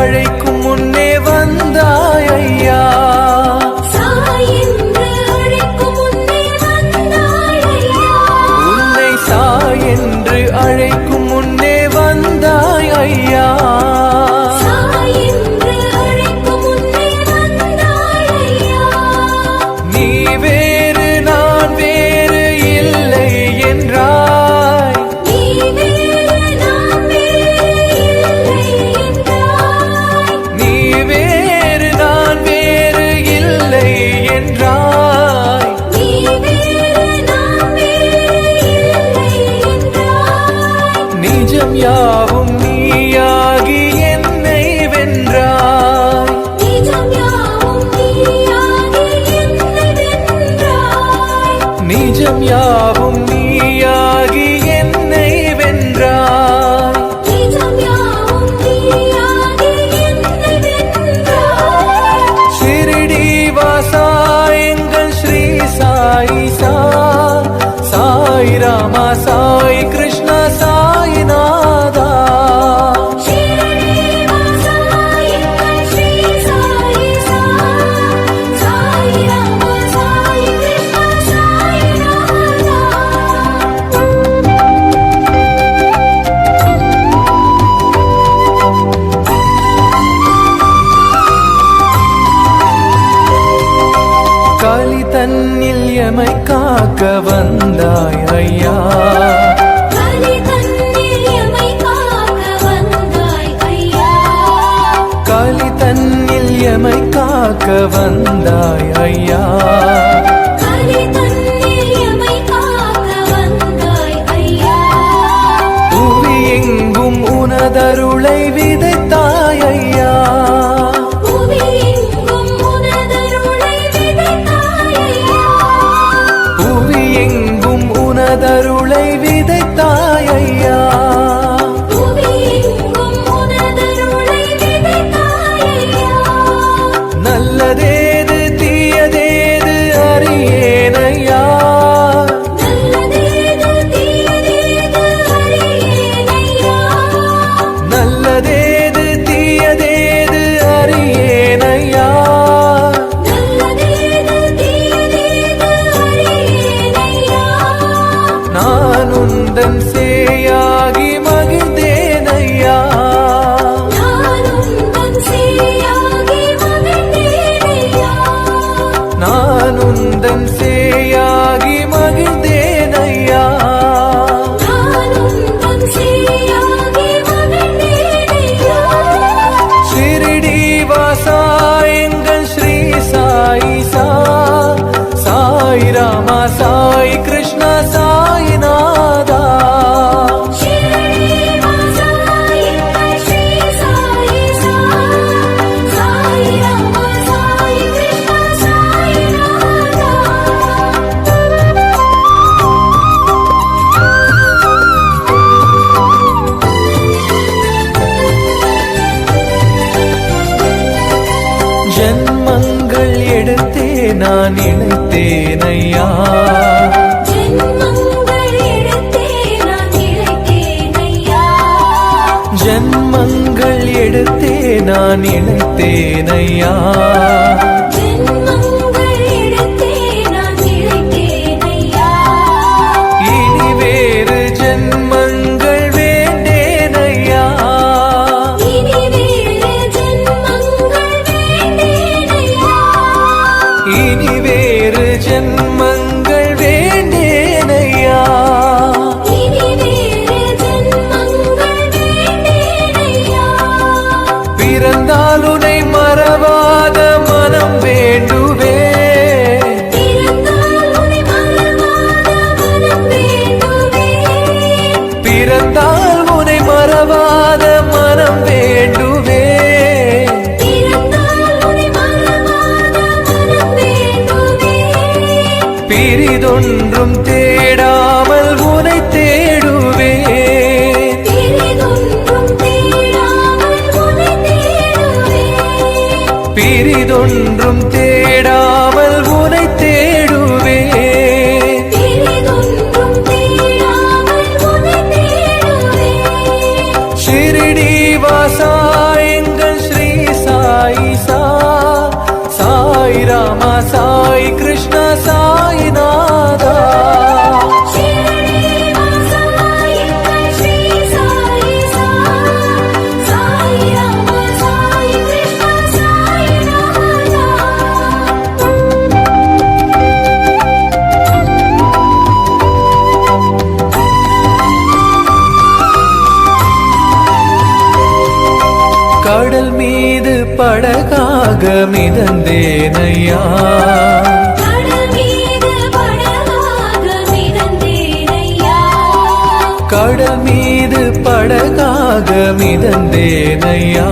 வாழைக்கும் காக்க வந்தாய் ஐயா. காலி தன்னில் எமை காக்க வந்தாய் ஐயா. படகாக மிதந்தேனையா? கடல் மீது படகாக மிதந்தேனையா?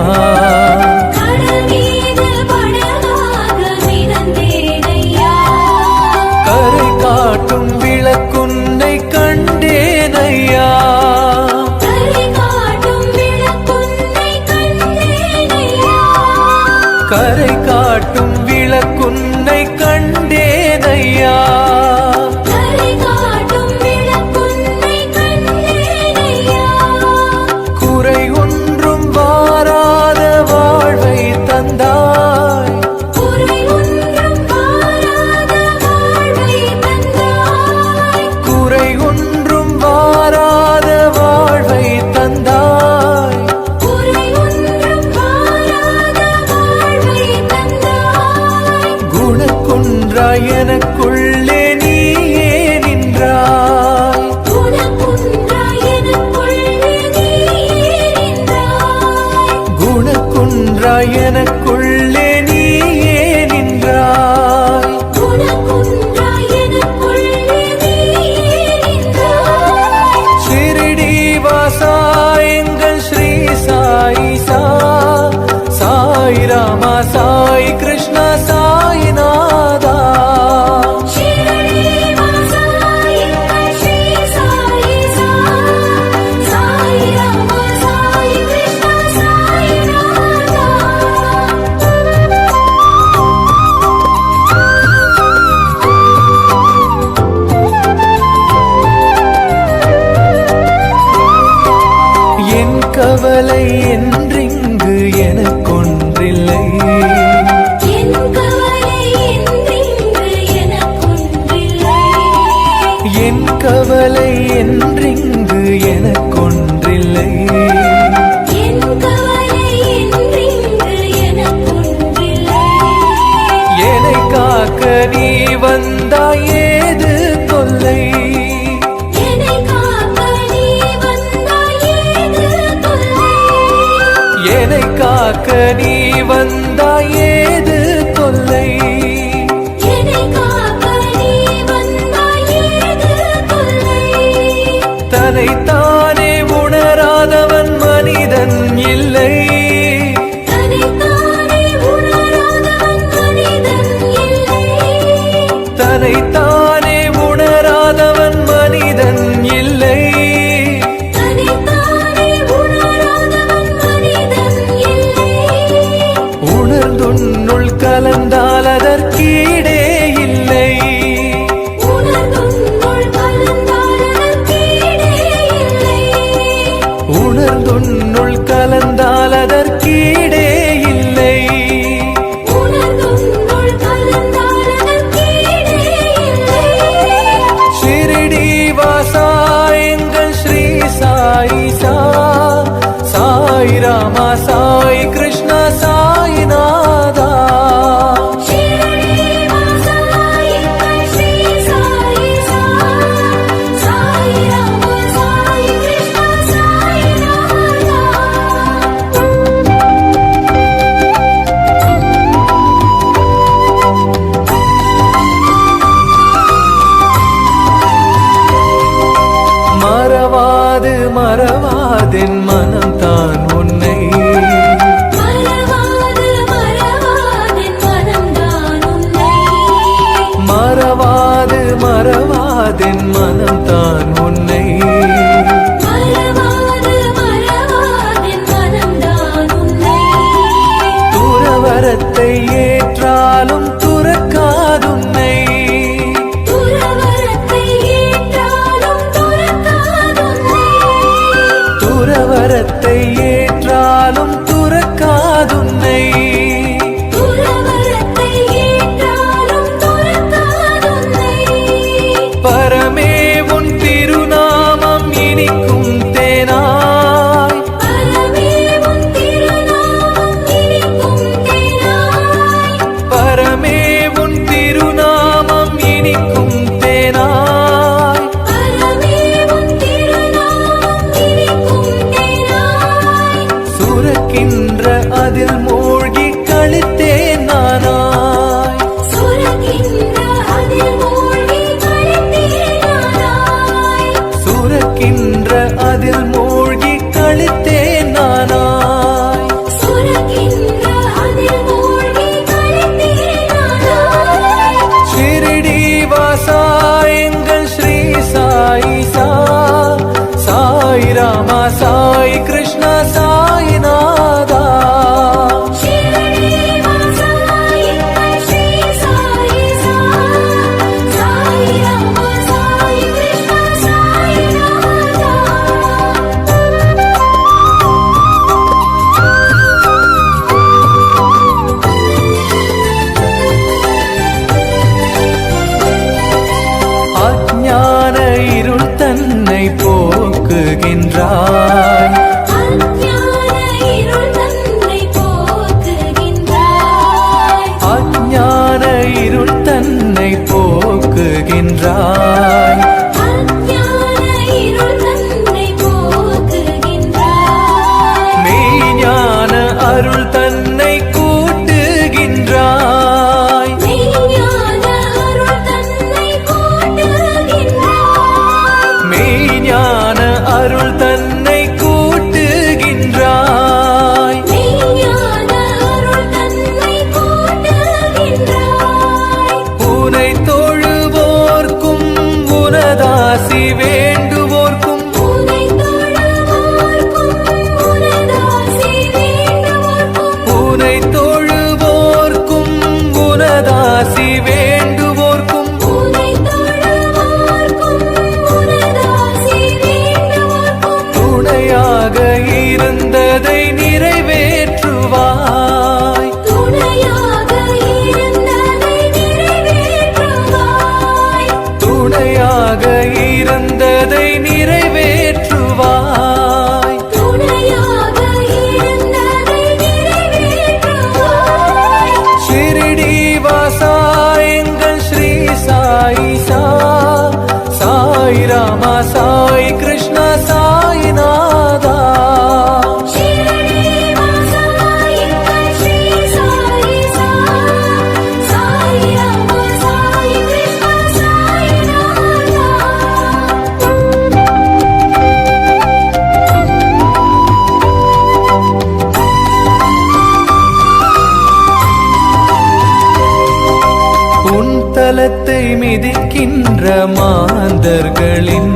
நீ வந்தாய் ஏது தொல்லை? என்னை காக்க நீ வந்தாய் আমার உன் தலத்தை மிதிக்கின்ற மாந்தர்களின்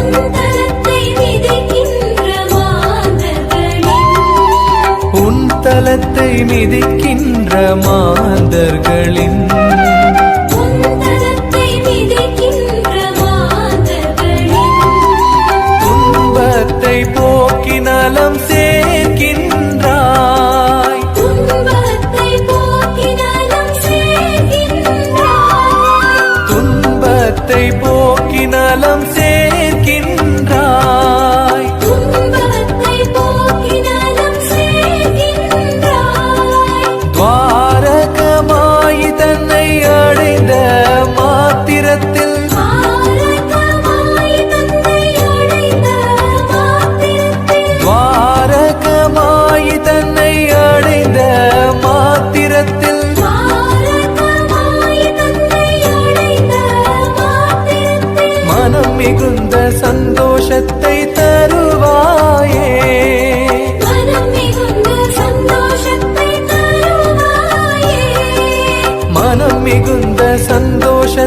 உந்தலத்தை மிதிக்கின்ற மாந்தர்களின் உன் தலத்தை மிதிக்கின்ற மாந்தர்களின்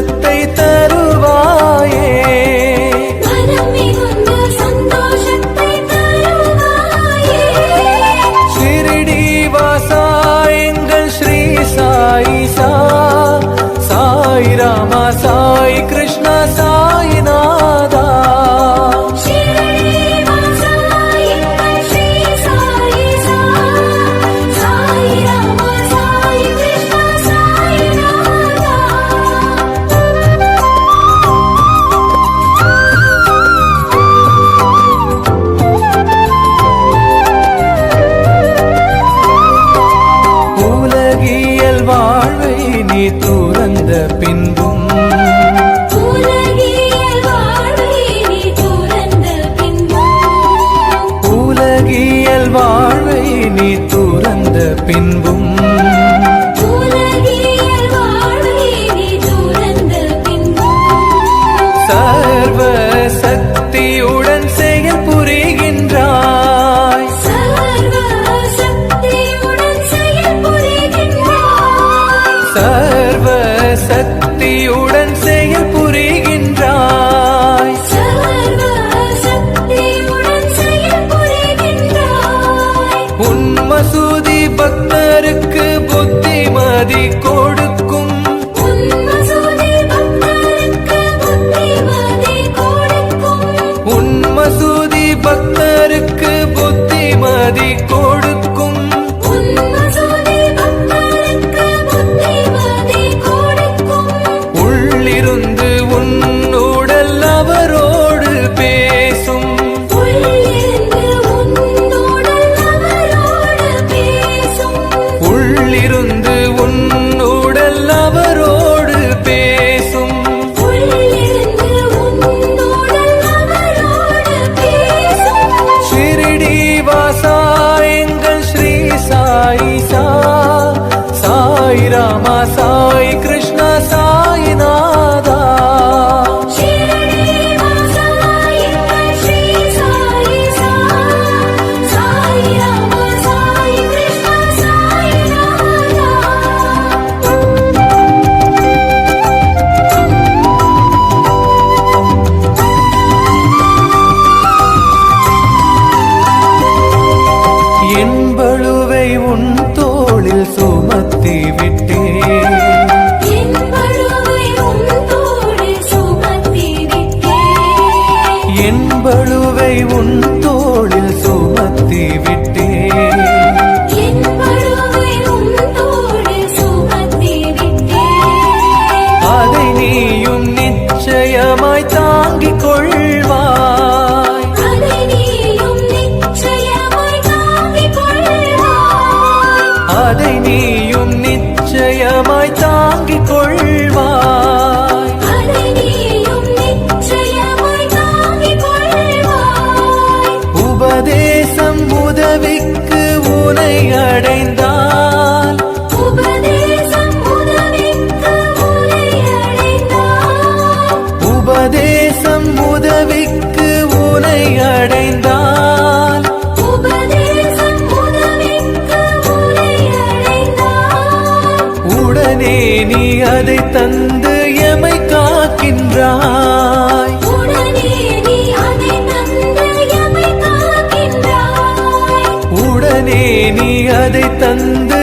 சந்தோஷத்தை உதவிக்கு உனை அடைந்தால். உபதேசம் உதவிக்கு உனை அடைந்தால். and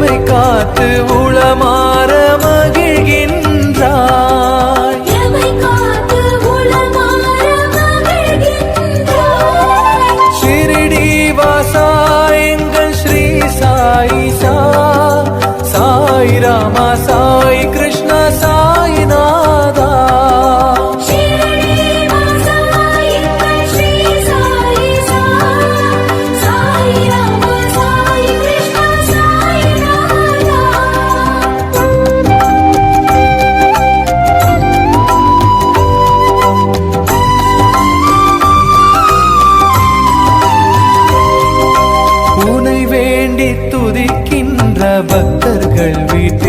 உடைமை காத்து உளமாற மகிழ்கின்ற துதிக்கின்ற பக்தர்கள் வீட்டில்